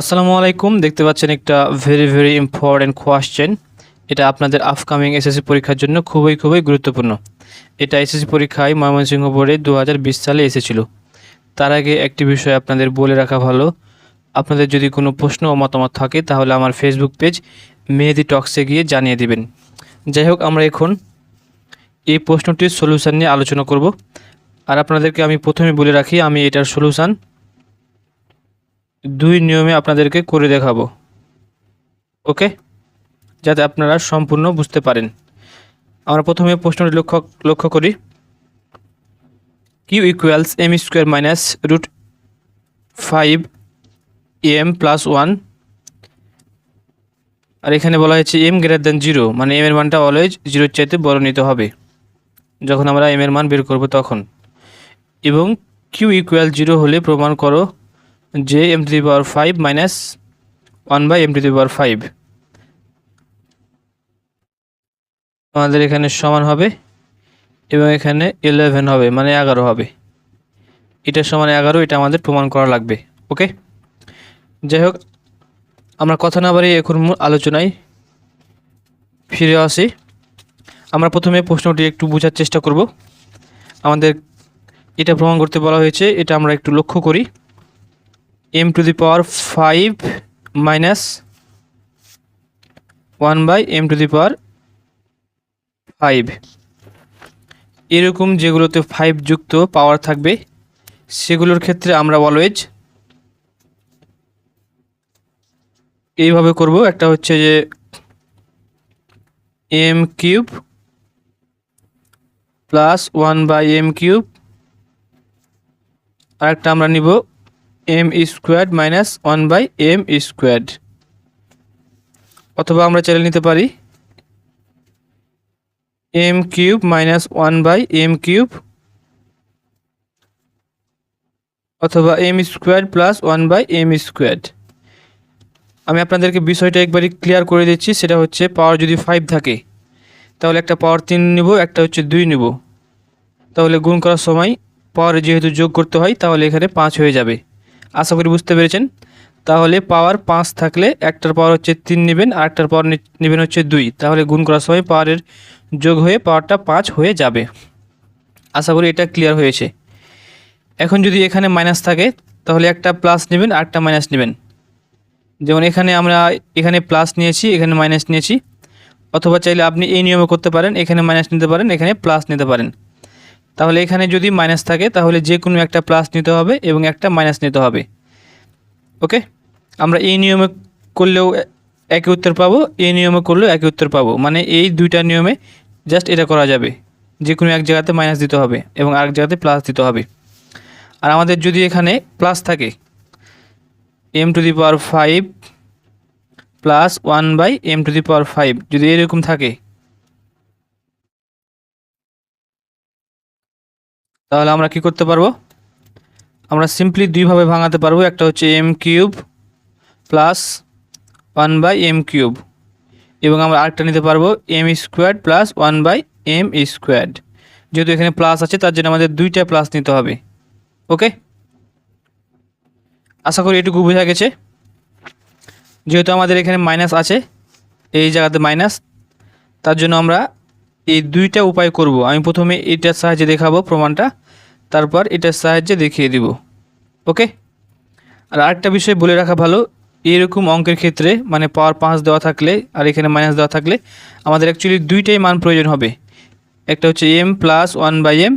আসসালামু আলাইকুম। দেখতে পাচ্ছেন একটা ভেরি ভেরি ইম্পর্ট্যান্ট কোয়েশ্চেন এটা আপনাদের আপকামিং এসএসসি পরীক্ষার জন্য খুবই খুবই গুরুত্বপূর্ণ। এটা এসএসসি পরীক্ষায় ময়মনসিংহ বোর্ডে দু হাজার বিশ সালে এসেছিল। তার আগে একটি বিষয় আপনাদের বলে রাখা ভালো। আপনাদের যদি কোনো প্রশ্ন ও মতামত থাকে, তাহলে আমার ফেসবুক পেজ মেহেদি টক্সে গিয়ে জানিয়ে দিবেন। যাই হোক, আমরা এখন এই প্রশ্নটির সলিউশান নিয়ে আলোচনা করব। আর আপনাদেরকে আমি প্রথমে বলে রাখি, আমি এটার সলিউশন দুই নিয়মে আপনাদেরকে করে দেখাবো। ওকে? যাতে আপনারা সম্পূর্ণ বুঝতে পারেন। আমরা প্রথমে প্রশ্নটি লক্ষ্য লক্ষ্য করি। Q equals M square minus root five M plus one আর এখানে বলা হয়েছে এম গ্রেটার দেন জিরো মানে এম এর মানটা অলওয়েজ জিরোর চাইতে বড় নিতে হবে। যখন আমরা এম এর মান বের করব তখন। এবং কিউ ইকুয়াল জিরো হলে প্রমাণ করো যে M to the power five minus one by M to the power five আমাদের এখানে সমান হবে এবং এখানে ইলেভেন হবে মানে এগারো হবে। এটা সমান এগারো, এটা আমাদের প্রমাণ করা লাগবে, ওকে? যাই হোক, আমরা কথা না বাড়িয়ে এখন আলোচনায় ফিরে আসি। আমরা প্রথমে প্রশ্নটি একটু বোঝার চেষ্টা করব। আমাদের এটা প্রমাণ করতে বলা হয়েছে, এটা আমরা একটু লক্ষ্য করি। M to the power five minus one by M to the power five এরকম যেগুলোতে ফাইভ যুক্ত পাওয়ার থাকবে, সেগুলোর ক্ষেত্রে আমরা অলওয়েজ এইভাবে করব। একটা হচ্ছে যে M cube plus one by M cube আরেকটা আমরা নিব M squared minus one by M squared অথবা আমরা চাইলে নিতে পারি M cube minus one by M cube অথবা M squared plus one by M squared আমি আপনাদেরকে বিষয়টা একবারই ক্লিয়ার করে দিচ্ছি, সেটা হচ্ছে পাওয়ার যদি ফাইভ থাকে, তাহলে একটা পাওয়ার তিন নিব, একটা হচ্ছে দুই নিব। তাহলে গুণ করার সময় পাওয়ার যেহেতু যোগ করতে হয়, তাহলে এখানে পাঁচ হয়ে যাবে। আশা করি বুঝতে পেরেছেন। তাহলে পাওয়ার পাঁচ থাকলে একটার পাওয়ার হচ্ছে তিন নেবেন, আর একটার পাওয়ার নেবেন হচ্ছে দুই। তাহলে গুণ করার সময় পাওয়ারের যোগ হয়ে পাওয়ারটা পাঁচ হয়ে যাবে। আশা করি এটা ক্লিয়ার হয়েছে। এখন যদি এখানে মাইনাস থাকে, তাহলে একটা প্লাস নেবেন, আর একটা মাইনাস নেবেন। যেমন এখানে আমরা এখানে প্লাস নিয়েছি, এখানে মাইনাস নিয়েছি। অথবা চাইলে আপনি এই নিয়মে করতে পারেন, এখানে মাইনাস নিতে পারেন, এখানে প্লাস নিতে পারেন। তাহলে এখানে যদি মাইনাস থাকে, তাহলে যে কোনো একটা প্লাস নিতে হবে এবং একটা মাইনাস নিতে হবে। ওকে আমরা এই নিয়মে করলেও একই উত্তর পাবো, এই নিয়মে করলেও একই উত্তর পাবো। মানে এই দুইটা নিয়মে জাস্ট এটা করা যাবে। যে কোনো এক জায়গাতে মাইনাস দিতে হবে এবং আরেক জায়গাতে প্লাস দিতে হবে। আর আমাদের যদি এখানে প্লাস থাকে M to the power five plus one by M to the power five যদি এরকম থাকে তাহলে আমরা কি করতে পারব? আমরা সিম্পলি দুইভাবে ভাঙাতে পারব। একটা হচ্ছে M cube plus one by M cube এবং আমরা আরেকটা নিতে পারব M squared plus one by M squared যেহেতু এখানে প্লাস আছে, তার জন্য আমাদের দুইটা প্লাস নিতে হবে। ওকে? আশা করি এটুকু বোঝা গেছে। যেহেতু আমাদের এখানে মাইনাস আছে, এই জায়গাতে মাইনাস তার জন্য আমরা এই দুইটা উপায় করব। আমি প্রথমে এটার সাহায্যে দেখাবো প্রমাণটা, তারপর এটার সাহায্যে দেখিয়ে দিব। ওকে? আর আরেকটা বিষয় বলে রাখা ভালো, এরকম অঙ্কের ক্ষেত্রে মানে পাওয়ার পাঁচ দেওয়া থাকলে আর এখানে মাইনাস দেওয়া থাকলে, আমাদের অ্যাকচুয়ালি দুইটাই মান প্রয়োজন হবে। একটা হচ্ছে M plus one by M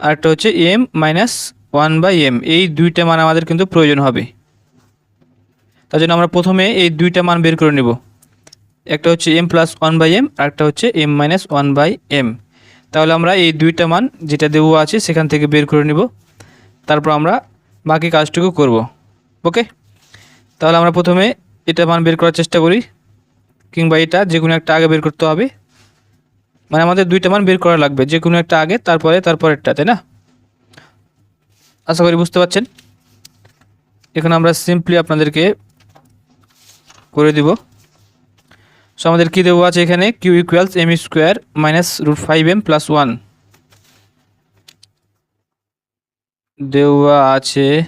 আর একটা হচ্ছে M minus one by M এই দুইটা মান আমাদের কিন্তু প্রয়োজন হবে। তার জন্য আমরা প্রথমে এই দুইটা মান বের করে নেব। একটা হচ্ছে M plus one by M আর একটা হচ্ছে M minus one by M তাহলে আমরা এই দুইটা মান যেটা দেওয়া আছে সেখান থেকে বের করে নেব। তারপর আমরা বাকি কাজটুকু করব। ওকে? তাহলে আমরা প্রথমে এটা মান বের করার চেষ্টা করি, কিংবা এটা যে কোনো একটা আগে বের করতে হবে। মানে আমাদের দুইটা মান বের করা লাগবে যে কোনো একটা আগে, তারপরে, তারপরেরটা, তাই না? আশা করি বুঝতে পারছেন। এখন আমরা সিম্পলি আপনাদেরকে করে দিব। সো আমাদের কী দেবো আছে এখানে? Q equals M square minus root five M plus one দেওয়া আছে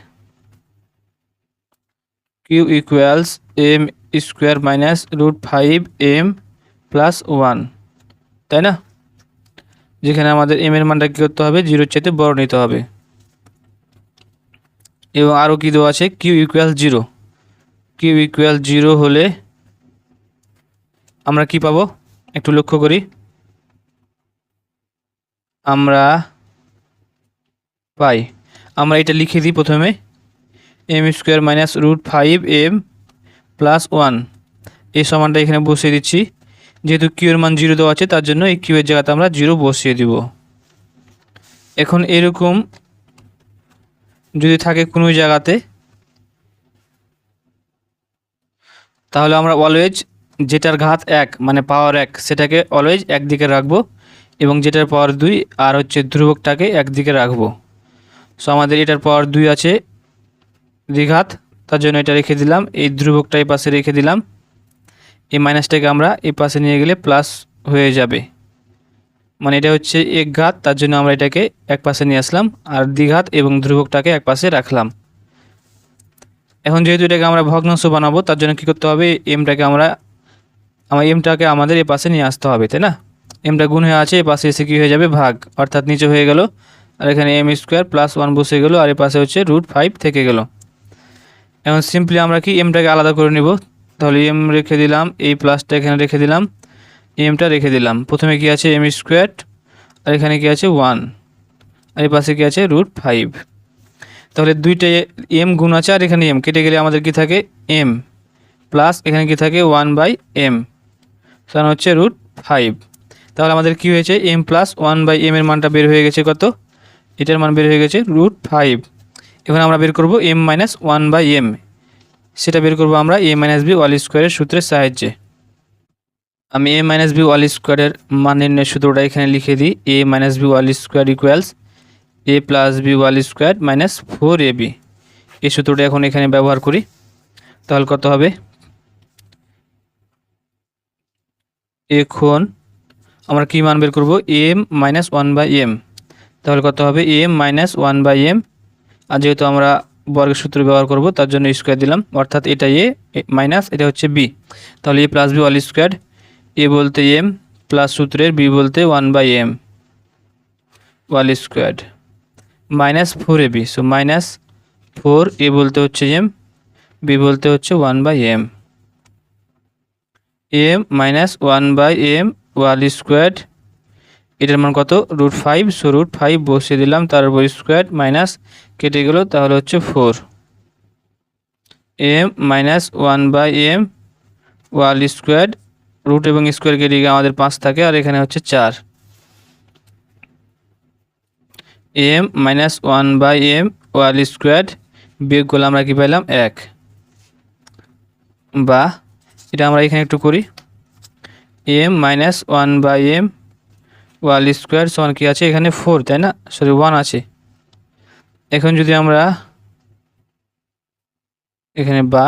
Q equals M square minus root five M plus one তাই না? যেখানে আমাদের এম এর মানটা কী করতে হবে? জিরোর চাইতে বড় নিতে হবে। এবং আরও কী দেওয়া আছে? Q equal zero Q equal zero হলে আমরা কি পাবো? একটু লক্ষ্য করি। আমরা পাই। আমরা এটা লিখে দিই প্রথমে। M square minus root five M plus one এই সমানটা এখানে বসিয়ে দিচ্ছি। যেহেতু কিউ এর মান জিরো দেওয়া আছে, তার জন্য এই কিউ এর জায়গাতে আমরা জিরো বসিয়ে দিব। এখন এরকম যদি থাকে কোনো জায়গাতে, তাহলে আমরা অলওয়েজ যেটার ঘাত এক মানে পাওয়ার এক, সেটাকে অলওয়েজ একদিকে রাখব এবং যেটার পাওয়ার দুই আর হচ্ছে ধ্রুবকটাকে একদিকে রাখব। সো আমাদের এটার পাওয়ার দুই আছে, দ্বিঘাত, তার জন্য এটা রেখে দিলাম, এই ধ্রুবকটা এই পাশে রেখে দিলাম। এই মাইনাসটাকে আমরা এই পাশে নিয়ে গেলে প্লাস হয়ে যাবে। মানে এটা হচ্ছে এক ঘাত, তার জন্য আমরা এটাকে এক পাশে নিয়ে আসলাম, আর দ্বিঘাত এবং ধ্রুবকটাকে এক পাশে রাখলাম। এখন যেহেতু এটাকে আমরা ভগ্নাংশ বানাবো, তার জন্য কী করতে হবে? এমটাকে আমরা আমার এমটাকে আমাদের এ পাশে নিয়ে আসতে হবে, তাই না? এমটা গুণ হয়ে আছে এ পাশে এসে কী হয়ে যাবে? ভাগ, অর্থাৎ নিচে হয়ে গেল। আর এখানে এম স্কোয়ার প্লাস ওয়ান বসে গেলো, আর এ পাশে হচ্ছে রুট ফাইভ থেকে গেল। এখন সিম্পলি আমরা কি এমটাকে আলাদা করে নিব? তাহলে এম রেখে দিলাম, এই প্লাসটা এখানে রেখে দিলাম এমটা রেখে দিলাম। প্রথমে কি আছে এম স্কোয়ার আর এখানে কি আছে ওয়ান আর এই পাশে কি আছে রুট ফাইভ তাহলে দুইটা এম গুণ আছে, আর এখানে এম কেটে গেলে আমাদের কি থাকে? এম প্লাস এখানে কি থাকে? ওয়ান বাই এম সেখানে হচ্ছে রুট ফাইভ তাহলে আমাদের কি হয়েছে? M plus one by M এর মানটা বের হয়ে গেছে কত? এটার মান বের হয়ে গেছে রুট ফাইভ এখন আমরা বের করব M minus one by M সেটা বের করব আমরা এ মাইনাস বি ওয়াল স্কোয়ারের সূত্রের সাহায্যে। আমি এ মাইনাস বি ওয়াল স্কোয়ারের মান নির্ণয়ের সূত্রটা এখানে লিখে দিই। A minus B whole square equals A plus B whole square minus four A B এই সূত্রটা এখন এখানে ব্যবহার করি। তাহলে কত হবে? এখন আমরা কী মান বের করব? M minus one by M তাহলে কত হবে? M minus one by M আর যেহেতু আমরা বর্গের সূত্র ব্যবহার করব, তার জন্য স্কোয়ার দিলাম। অর্থাৎ এটা এ মাইনাস এটা হচ্ছে বি তাহলে A plus B whole square A বলতে এম প্লাস সূত্রের বি বলতে one by M whole square minus four A B so minus four A বলতে হচ্ছে এম বি বলতে হচ্ছে one by M M minus one by M whole square এটার মান কত? Root five so root five বসিয়ে দিলাম তার উপর স্কোয়ার মাইনাস কেটে গেল, তাহলে হচ্ছে four M minus one by M whole square root এবং স্কোয়ার কেটে গিয়ে আমাদের পাঁচ থাকে, আর এখানে হচ্ছে চার। M minus one by M whole square বিয়োগ করলে আমরা কি পাইলাম? এক। বা এটা আমরা এখানে একটু করি। M minus one by M whole square সমান কী আছে? এখানে ফোর তাই না? সরি ওয়ান আছে। এখন যদি আমরা এখানে বা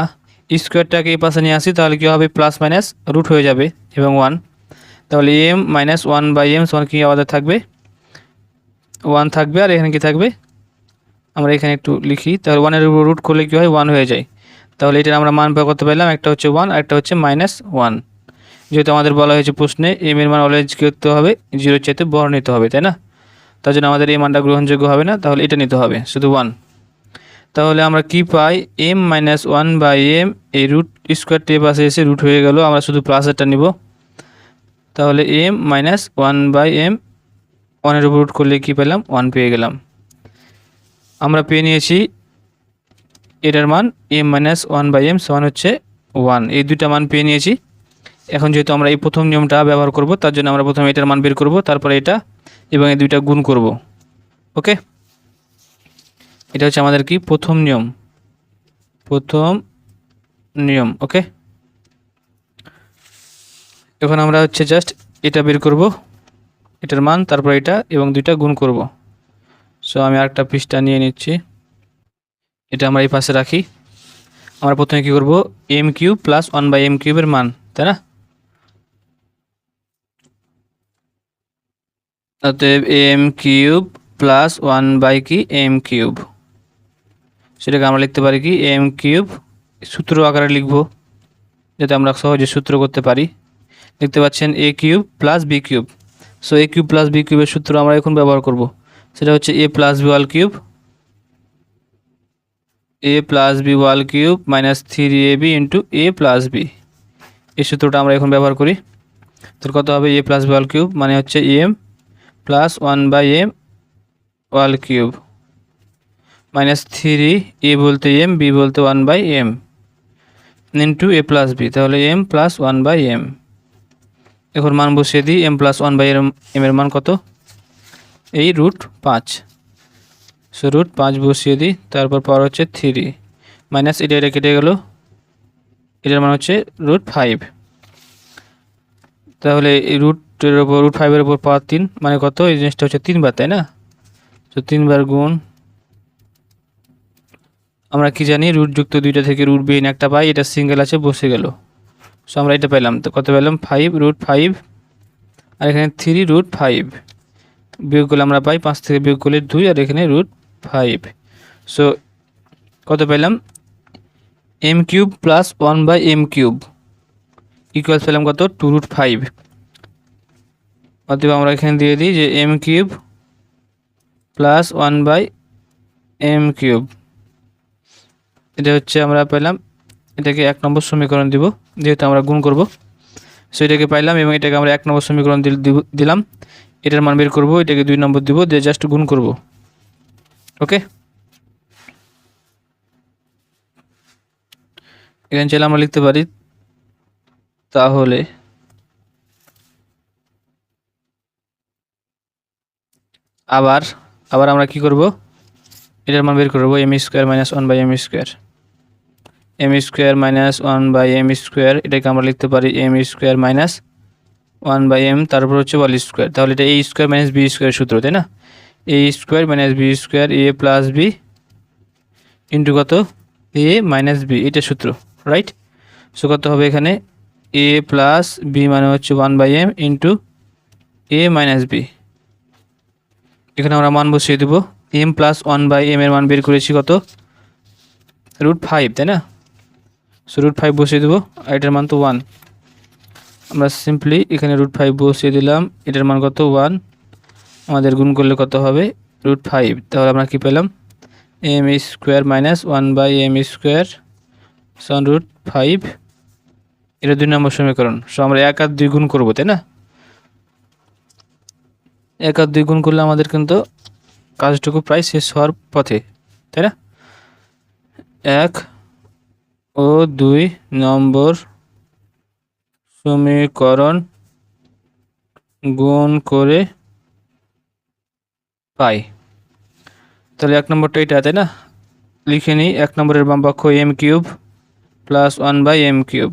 স্কোয়ারটাকে এই পাশে নিয়ে আসি, তাহলে কী হবে? প্লাস মাইনাস রুট হয়ে যাবে এবং ওয়ান তাহলে M minus one by M সমান কী আমাদের থাকবে? ওয়ান থাকবে। আর এখানে কি থাকবে? আমরা এখানে একটু লিখি। তাহলে ওয়ানের উপর রুট করলে কী হয়? ওয়ান হয়ে যায়। তাহলে এটার আমরা মান বের করতে পারলাম, একটা হচ্ছে ওয়ান একটা হচ্ছে মাইনাস ওয়ান যেহেতু আমাদের বলা হয়েছে প্রশ্নে এম এর মান অলওয়েজ করতে হবে? জিরোর চাইতে বড় নিতে হবে, তাই না? তার জন্য আমাদের এই মানটা গ্রহণযোগ্য হবে না, তাহলে এটা নিতে হবে, শুধু ওয়ান তাহলে আমরা কি পাই? M minus one by M এই রুট স্কোয়ারটি পাশে এসে রুট হয়ে গেল, আমরা শুধু প্লাসেরটা নিব। তাহলে M minus one by M ওয়ানের উপর রুট করলে কী পেলাম? ওয়ান পেয়ে গেলাম। আমরা পেয়ে নিয়েছি এটার মান M minus one by M সমান হচ্ছে ওয়ান এই দুইটা মান পেয়ে নিয়েছি। এখন যেহেতু আমরা এই প্রথম নিয়মটা ব্যবহার করব, তার জন্য আমরা প্রথমে এটার মান বের করব, তারপরে এটা এবং এই দুইটা গুণ করব। ওকে? এটা হচ্ছে আমাদের কি? প্রথম নিয়ম। প্রথম নিয়ম, ওকে? এখন আমরা হচ্ছে জাস্ট এটা বের করব, এটার মান, তারপর এটা এবং দুইটা গুণ করব। সো আমি আরেকটা পৃষ্ঠা নিয়ে নিচ্ছি। এটা আমরা এই পাশে রাখি। আমরা প্রথমে কী করব? M cube plus one by M কিউবের মান, তাই না? অতএব M cube plus one by কি? এম কিউব সেটাকে আমরা লিখতে পারি কি? এম কিউব সূত্র আকারে লিখব, যাতে আমরা সহজে সূত্র করতে পারি। দেখতে পাচ্ছেন A cube plus B cube so A cube plus B কিউবের সূত্র আমরা এখন ব্যবহার করব। সেটা হচ্ছে A plus B whole cube A plus B whole cube minus three A B into A plus B এই সূত্রটা আমরা এখন ব্যবহার করি। তাহলে কত হবে A plus B whole cube মানে হচ্ছে M plus one by M whole cube minus three A বলতে এম বি বলতে one by M into A plus B তাহলে M plus one by M এখন মান বসিয়ে দিই। M plus one by M এর মান কত? এই রুট পাঁচ। সো রুট পাঁচ বসিয়ে দিই, তারপর পাওয়ার হচ্ছে থ্রি মাইনাস এটা এটা কেটে গেল। এটার মান হচ্ছে রুট ফাইভ তাহলে এই রুটের ওপর রুট ফাইভের ওপর পাওয়ার তিন মানে কত? এই জিনিসটা হচ্ছে তিনবার তাই না? তো তিনবার গুণ, আমরা কি জানি? রুট যুক্ত দুইটা থেকে রুট বিহীন একটা পাই, এটা সিঙ্গেল আছে, বসে গেল। সো আমরা এটা পেলাম। তো কত পেলাম? ফাইভ রুট ফাইভ আর এখানে থ্রি রুট ফাইভ বিয়োগ করলে আমরা পাই, পাঁচ থেকে বিয়োগ করলে দুই, আর এখানে রুট ফাইভ সো কত পেলাম? M cube plus one by M cube equals পেলাম কত? টু রুট ফাইভ অতএব আমরা এখানে দিয়ে দিই যে M cube plus one by M cube এটা হচ্ছে আমরা পেলাম, এটাকে এক নম্বর সমীকরণ দিব, যেহেতু আমরা গুণ করব। সো এটাকে পাইলাম এবং এটাকে আমরা এক নম্বর সমীকরণ দিলাম। এটার মান বের করব, এটাকে দুই নম্বর দিব, দিয়ে জাস্ট গুণ করব। ওকে এখানে চাইলে আমরা লিখতে পারি, তাহলে আবার আবার আমরা কি করব? এটার মান বের করব M square minus one by M square M square minus one by M square এটাকে আমরা লিখতে পারি M square minus one by M তারপর হচ্ছে ওয়াল স্কোয়ার তাহলে এটা A square minus B square সূত্র, তাই না? A square minus B square A plus B into কত? এ মাইনাস বি এটা সূত্র রাইট সো কত হবে এখানে? এ প্লাস বি মানে হচ্ছে one by M into A minus B এখানে আমরা মান বসিয়ে দেবো। M plus one by M এর মান বের করেছি কত? রুট ফাইভ তাই না? সো রুট ফাইভ বসিয়ে দেবো, আর এটার মান তো ওয়ান আমরা সিম্পলি এখানে রুট ফাইভ বসিয়ে দিলাম, এটার মান কত? ওয়ান আমাদের গুণ করলে কত হবে? রুট ফাইভ তাহলে আমরা কী পেলাম? M square minus one by M square so root five এটা দুই নম্বর সমীকরণ। সো আমরা এক আর দুই গুণ করব, তাই না? এক আর দুই গুণ করলে আমাদের কিন্তু কাজটুকু প্রায় শেষ হওয়ার পথে, তাই না? এক ও দুই নম্বর সমীকরণ গুণ করে পাই। তাহলে এক নম্বরটা এটা তাই না? লিখে নিই, এক নম্বরের বাম পক্ষ M cube plus one by M cube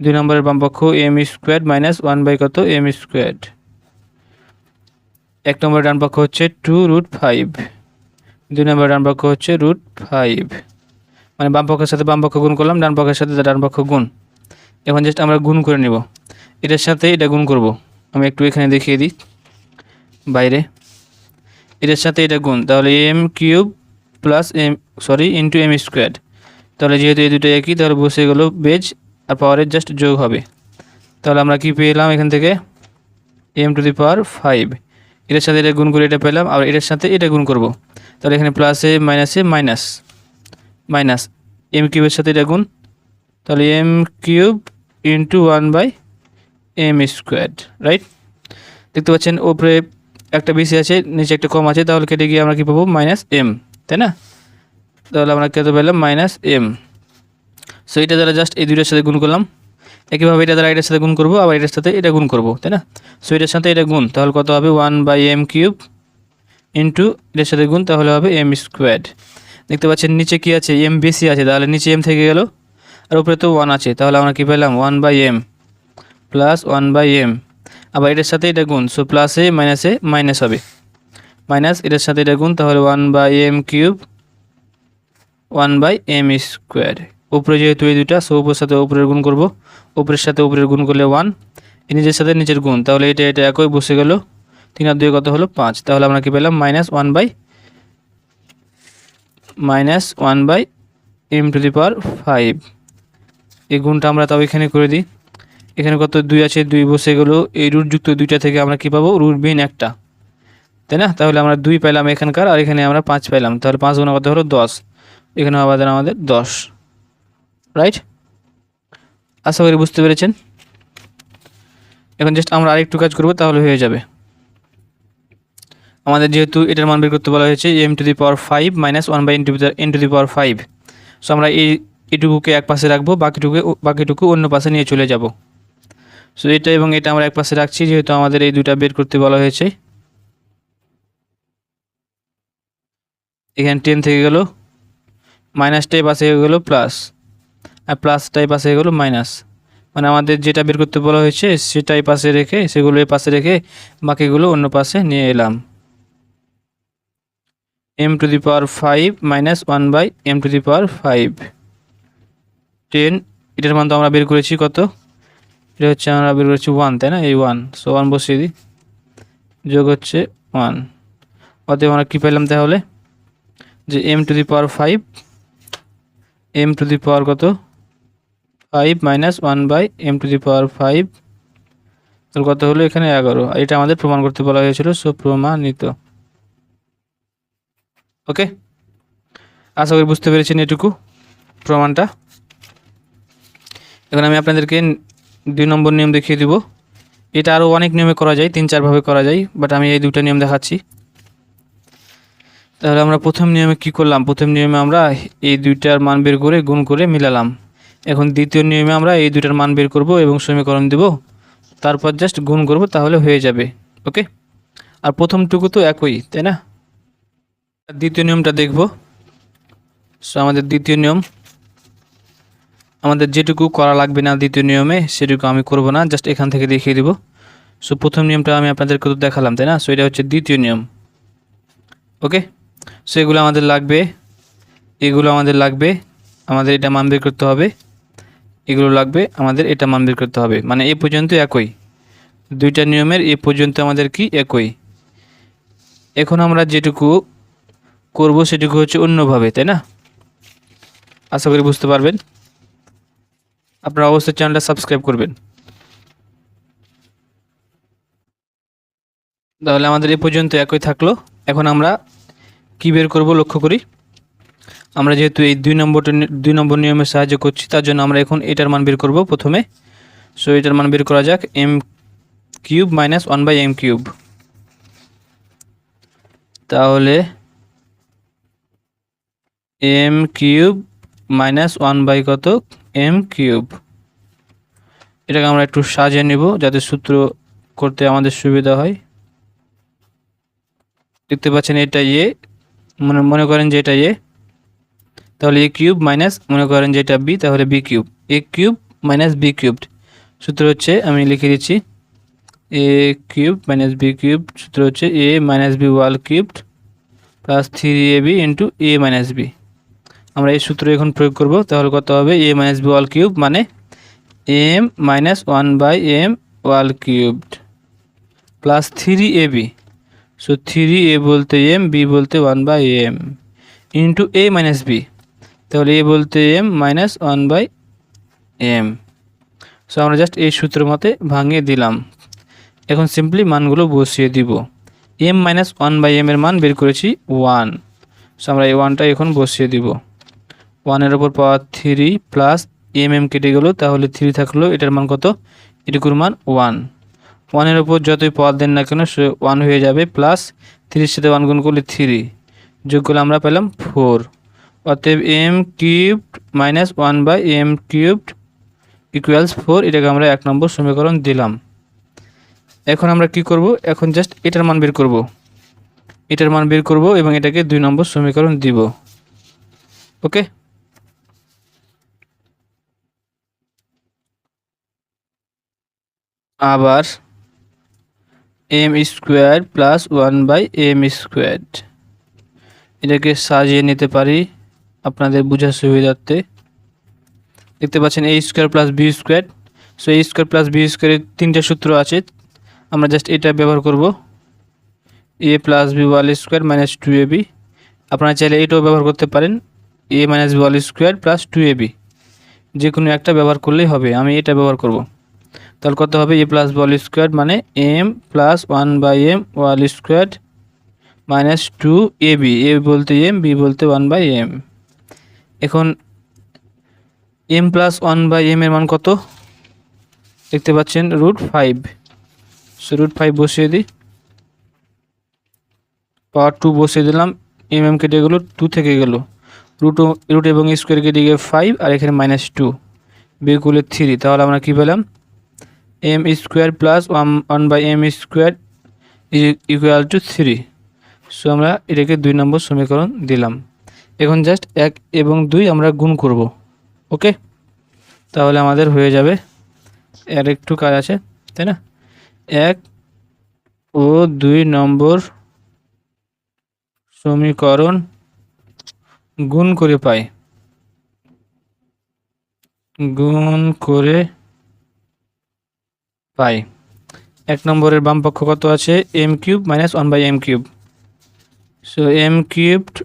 দুই নম্বরের বাম পক্ষ M square minus one by কত? এম স্কোয়ার এক নম্বরের ডান পক্ষ হচ্ছে টু রুট ফাইভ দুই নম্বরের ডান পক্ষ হচ্ছে রুট ফাইভ মানে বাম সাথে বাম পক্ষ গুণ করলাম, ডান সাথে ডান পক্ষ গুণ। এখন জাস্ট আমরা গুণ করে নিব। এটার সাথে এটা গুণ করব। আমি একটু এখানে দেখিয়ে দিই। বাইরে। এটার সাথে এটা গুণ। তাহলে M cube plus M sorry into M square তাহলে যেহেতু এই দুটো একই, তাহলে বসে গেলো বেজ আর পাওয়ারের জাস্ট যোগ হবে। তাহলে আমরা কি পেলাম এখান থেকে? M to the power five এটার সাথে এটা গুণ করে এটা পেলাম, আর এটার সাথে এটা গুণ করব। তাহলে এখানে প্লাসে মাইনাসে মাইনাস মাইনাস এম কিউবের সাথে এটা গুণ। তাহলে M cube into one by M square right দেখতে পাচ্ছেন, ওপরে একটা বেশি আছে, নিচে একটা কম আছে, তাহলে কেটে গিয়ে আমরা কী পাবো? মাইনাস এম তাই না? তাহলে আমরা কত পেলাম? মাইনাস এম সো এটা দ্বারা জাস্ট এই দুইটার সাথে গুণ করলাম। একইভাবে এটা দ্বারা এটার সাথে গুণ করব, আবার এটার সাথে এটা গুণ করব, তাই না? সো এটার সাথে এটা গুণ, তাহলে কত হবে? One by M cube into এটার সাথে গুণ, তাহলে হবে এম স্কোয়ার দেখতে পাচ্ছেন, নিচে কি আছে? এম বেশি আছে, তাহলে নিচে এম থেকে গেল। আর উপরে তো ওয়ান আছে, তাহলে আমরা কী পেলাম? One by M plus one by M আবার এটার সাথে এটা গুণ সো প্লাসে মাইনাসে মাইনাস হবে। মাইনাস এটার সাথে এটা গুণ, তাহলে one by M cube one by M square উপরে যেহেতু এই দুইটা সো উপরের সাথে উপরের গুণ করব। উপরের সাথে উপরের গুণ করলে ওয়ান নিজের সাথে নিচের গুণ, তাহলে এটা এটা একই বসে গেল। তিন আর দুই কত হলো? পাঁচ। তাহলে আমরা কি পেলাম? Minus one by minus one by M to the power five এই গুণটা আমরা তাও এখানে করে দিই। এখানে কত দুই আছে, দুই বসে গেলো। এই রুটযুক্ত দুইটা থেকে আমরা কি পাবো? রুট বিন একটা। তাই না? তাহলে আমরা দুই পাইলাম এখানকার, আর এখানে আমরা পাঁচ পাইলাম। তাহলে পাঁচ গুণ কত হলো দশ। এখানে আমাদের আমাদের দশ। রাইট আশা করি বুঝতে পেরেছেন? এখন জাস্ট আমরা আরেকটু কাজ করব, তাহলে হয়ে যাবে। আমাদের যেহেতু এটার মান বের করতে বলা হয়েছে M to the power five minus one by N to N to the power five so আমরা এই, এটুকুকে এক পাশে রাখব, বাকিটুকু বাকিটুকু অন্য পাশে নিয়ে চলে যাব। সো এটা এবং এটা আমরা এক পাশে রাখছি, যেহেতু আমাদের এই দুটা বের করতে বলা হয়েছে। এখানে টেন থেকে গেল মাইনাসটাই পাশে হয়ে গেলো প্লাস আর প্লাসটাই পাশে হয়ে গেলো মাইনাস মানে আমাদের যেটা বের করতে বলা হয়েছে, সেটাই পাশে রেখে, সেগুলো এই পাশে রেখে বাকিগুলো অন্য পাশে নিয়ে এলাম। M to the power five minus one by M to the power five ten এটার মান তো আমরা বের করেছি কত? এটা হচ্ছে আমরা বের করেছি ওয়ান, তাই না? এই ওয়ান। সো ওয়ান বসিয়ে দিই। যোগ হচ্ছে ওয়ান। অতএব আমরা কী পেলাম তাহলে? যে M to the power five M to the power কত? Five minus one by M to the power five তাহলে কত হলো? এখানে এগারো। এটা আমাদের প্রমাণ করতে বলা হয়েছিল সো প্রমাণিত। ওকে আশা করি বুঝতে পেরেছেন এটুকু প্রমাণটা। এখন আমি আপনাদেরকে দুই নম্বর নিয়ম দেখিয়ে দিব। এটা আরও অনেক নিয়মে করা যায়, তিন চারভাবে করা যায় বাট আমি এই দুটো নিয়ম দেখাচ্ছি। তাহলে আমরা প্রথম নিয়মে কি করলাম? প্রথম নিয়মে আমরা এই দুইটার মান বের করে, গুণ করে মিলালাম। এখন দ্বিতীয় নিয়মে আমরা এই দুইটার মান বের করব এবং সমীকরণ দেব। তারপর জাস্ট গুণ করব, তাহলে হয়ে যাবে। ওকে? আর প্রথমটুকু তো একই, তাই না? দ্বিতীয় নিয়মটা দেখব। সো আমাদের দ্বিতীয় নিয়ম। আমাদের যেটুকু করা লাগবে না দ্বিতীয় নিয়মে, সেটুকু আমি করব না জাস্ট এখান থেকে দেখিয়ে দেবো। সো প্রথম নিয়মটা আমি আপনাদেরকে তো দেখালাম, তাই না? সো এটা হচ্ছে দ্বিতীয় নিয়ম। ওকে সো এগুলো আমাদের লাগবে, এগুলো আমাদের লাগবে, আমাদের এটা মান বের করতে হবে। এগুলো লাগবে, আমাদের এটা মান বের করতে হবে। মানে এ পর্যন্ত একই। দুইটা নিয়মের এ পর্যন্ত আমাদের কি? একই। এখন আমরা যেটুকু করব, সেটুকু হচ্ছে অন্যভাবে, তাই না? আশা করি বুঝতে পারবেন। আপনারা অবশ্যই চ্যানেলটা সাবস্ক্রাইব করবেন। তাহলে আমাদের এ পর্যন্ত একই থাকল। এখন আমরা কি বের করব লক্ষ্য করি? আমরা যেহেতু এই দুই নম্বরটা দুই নম্বর নিয়মের সাহায্য করছি, তার জন্য আমরা এখন এটার মান বের করব প্রথমে। সো এটার মান বের করা যাক M cube minus one by M cube তাহলে M cube minus one by কত? এম কিউব এটাকে আমরা একটু সাজিয়ে নেব যাতে সূত্র করতে আমাদের সুবিধা হয়। দেখতে পাচ্ছেন এটা এ মনে মনে করেন যে এটা এ তাহলে এ কিউব মাইনাস মনে করেন যে এটা বি তাহলে B cube A cube minus B cubed সূত্র হচ্ছে, আমি লিখে দিচ্ছি A cube minus B cube সূত্র হচ্ছে A minus B whole cubed plus three A B into A minus B আমরা এই সূত্র এখন প্রয়োগ করব। তাহলে কত হবে? A minus B whole cube মানে M minus one by M whole cubed plus three A B so three A বলতে এম বি বলতে one by M into A minus B তাহলে এ বলতে M minus one by M so আমরা just এই সূত্র মতে ভাঙিয়ে দিলাম। এখন সিম্পলি মানগুলো বসিয়ে দিব। M minus one by M এর মান বের করেছি ওয়ান সো আমরা এই ওয়ানটা এখন বসিয়ে দিব। ওয়ানের ওপর power three plus M M কেটে গেলো, তাহলে থ্রি থাকল, এটার মান কত? এটুকুর মান ওয়ান ওয়ানের ওপর যতই পাওয়ার দেন না কেন, সে ওয়ান হয়ে যাবে প্লাস থ্রির সাথে ওয়ান গুণ করলে থ্রি যোগ করলে আমরা পেলাম ফোর অতএব M cubed minus one by M cubed equals four এটাকে আমরা এক নম্বর সমীকরণ দিলাম। এখন আমরা কি করব? এখন জাস্ট এটার মান বের করব। এটার মান বের করব এবং এটাকে দুই নম্বর সমীকরণ দিব। ওকে আবার M square plus one by M square এটাকে সাজিয়ে নিতে পারি আপনাদের বোঝার সুবিধার্থে। দেখতে পাচ্ছেন A square plus B square so A square plus B স্কোয়ারের তিনটা সূত্র আছে। আমরা জাস্ট এটা ব্যবহার করব। A plus B whole square minus two A B আপনারা চাইলে এটাও ব্যবহার করতে পারেন। A minus B whole square plus two A B যে কোনো একটা ব্যবহার করলেই হবে। আমি এটা ব্যবহার করব। তাহলে কত হবে? এ প্লাস বল স্কোয়ার মানে M plus one by M whole square minus two A B A বলতে এম বি বলতে ওয়ান বাই এম এখন M plus one by M এর মান কত? দেখতে পাচ্ছেন root five so root five বসিয়ে দিই। পাওয়ার টু বসিয়ে দিলাম। এম এম কেটে গেলো টু থেকে গেলো। রুট রুট এবং স্কোয়ার কেটে গিয়ে ফাইভ আর এখানে মাইনাস টু বিকুলে থ্রি তাহলে আমরা কী পেলাম? M square plus one one by M square equal to three so আমরা এটাকে দুই নম্বর সমীকরণ দিলাম। এখন জাস্ট এক এবং দুই আমরা গুণ করব। ওকে তাহলে আমাদের হয়ে যাবে। আর একটু কাজ আছে, তাই না? এক ও দুই নম্বর সমীকরণ গুণ করে পাই। গুণ করে পাই। এক নম্বরের বাম পক্ষ কত আছে? M cube minus one by M cube so M cubed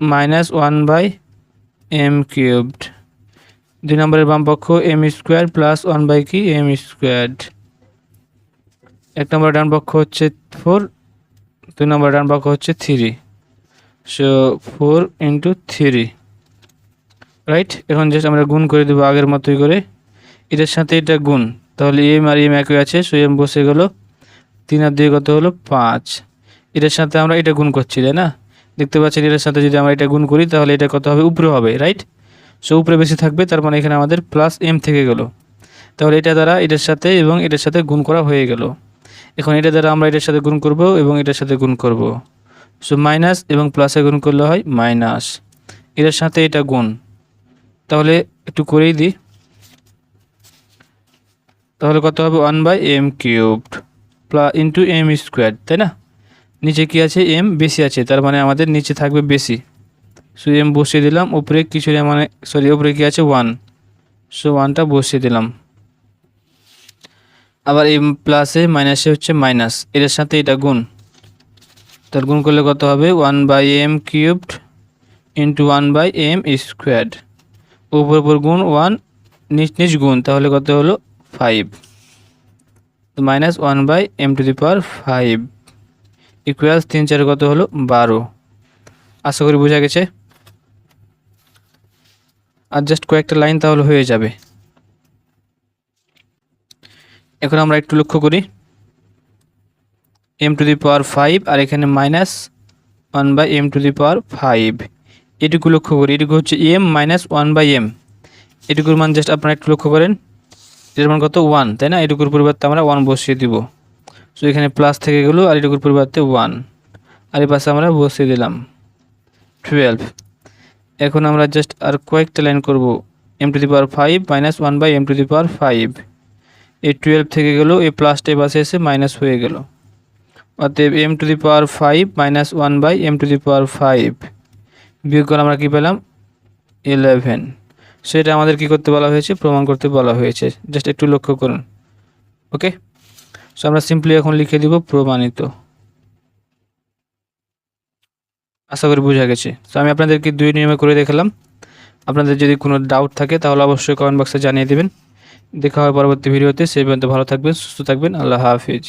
minus one by M cubed দুই নম্বরের বাম পক্ষ M square plus one by কি? এম স্কোয়ার্ড এক নম্বরের ডান পক্ষ হচ্ছে ফোর দুই নম্বরের ডান পক্ষ হচ্ছে three so four into three right এখন জাস্ট আমরা গুণ করে দেবো আগের মতোই করে। এটার সাথে এটা গুণ। তাহলে এম আর এম একই আছে সো এম বসে গেল। তিন আর দুই কত হলো? পাঁচ। এটার সাথে আমরা এটা গুণ করছি, তাই না? দেখতে পাচ্ছেন, এটার সাথে যদি আমরা এটা গুণ করি, তাহলে এটা কত হবে? উপরে হবে রাইট সো উপরে বেশি থাকবে, তার মানে এখানে আমাদের প্লাস এম থেকে গেল। তাহলে এটা দ্বারা এটার সাথে এবং এটার সাথে গুণ করা হয়ে গেল। এখন এটা দ্বারা আমরা এটার সাথে গুণ করব এবং এটার সাথে গুণ করব। সো মাইনাস এবং প্লাসে গুণ করলে হয় মাইনাস এটার সাথে এটা গুণ। তাহলে একটু করেই দিই। তাহলে কত হবে? One by M cubed plus into M square তাই না? নিচে কি আছে? এম বেশি আছে, তার মানে আমাদের নিচে থাকবে বেশি। সো এম বসিয়ে দিলাম, উপরে কিছু মানে সরি উপরে কি আছে? ওয়ান সো ওয়ানটা বসিয়ে দিলাম। আবার এম প্লাসে মাইনাসে হচ্ছে মাইনাস এটার সাথে এটা গুণ। তার গুণ করলে কত হবে? One by M cubed into one by M square উপর উপর গুণ ওয়ান নিচ নিচ গুণ, তাহলে কত হলো? Five minus one by M to the power five equals তিন চার কত হলো? বারো। আশা করি বোঝা গেছে? আর জাস্ট কয়েকটা লাইন তাহলে হয়ে যাবে। এখন আমরা একটু লক্ষ্য করি। M to the power five আর এখানে minus one by M to the power five এটুকু লক্ষ্য করি। এটুকু হচ্ছে M minus one by M এটুকুর মান জাস্ট আপনারা একটু লক্ষ্য করেন। এটার মান কত ওয়ান তাই না? এটুকুর পরিবর্তে আমরা ওয়ান বসিয়ে দিব। সো এখানে প্লাস থেকে গেলো আর এটুকুর পরিবর্তে ওয়ান আর এ পাশে আমরা বসিয়ে দিলাম। টুয়েলভ এখন আমরা জাস্ট আর কয়েকটা লাইন করব। M to the power five minus one by M to the power five এই টুয়েলভ থেকে গেলো, এই প্লাসটা এই পাশে এসে মাইনাস হয়ে গেল। অতএব M to the power five minus one by M to the power five বিয়োগ করে আমরা কী পেলাম? ইলেভেন সেটা আমাদের কি করতে বলা হয়েছে? প্রমাণ করতে বলা হয়েছে। জাস্ট একটু লক্ষ্য করুন। ওকে সো আমরা সিম্পলি এখন লিখে দিব প্রমাণিত। আশা করি বোঝা গেছে। তো আমি আপনাদেরকে দুই নিয়মে করে দেখালাম। আপনাদের যদি কোনো ডাউট থাকে, তাহলে অবশ্যই কমেন্ট বক্সে জানিয়ে দেবেন। দেখা হয় পরবর্তী ভিডিওতে। সেই পর্যন্ত ভালো থাকবেন, সুস্থ থাকবেন। আল্লাহ হাফিজ।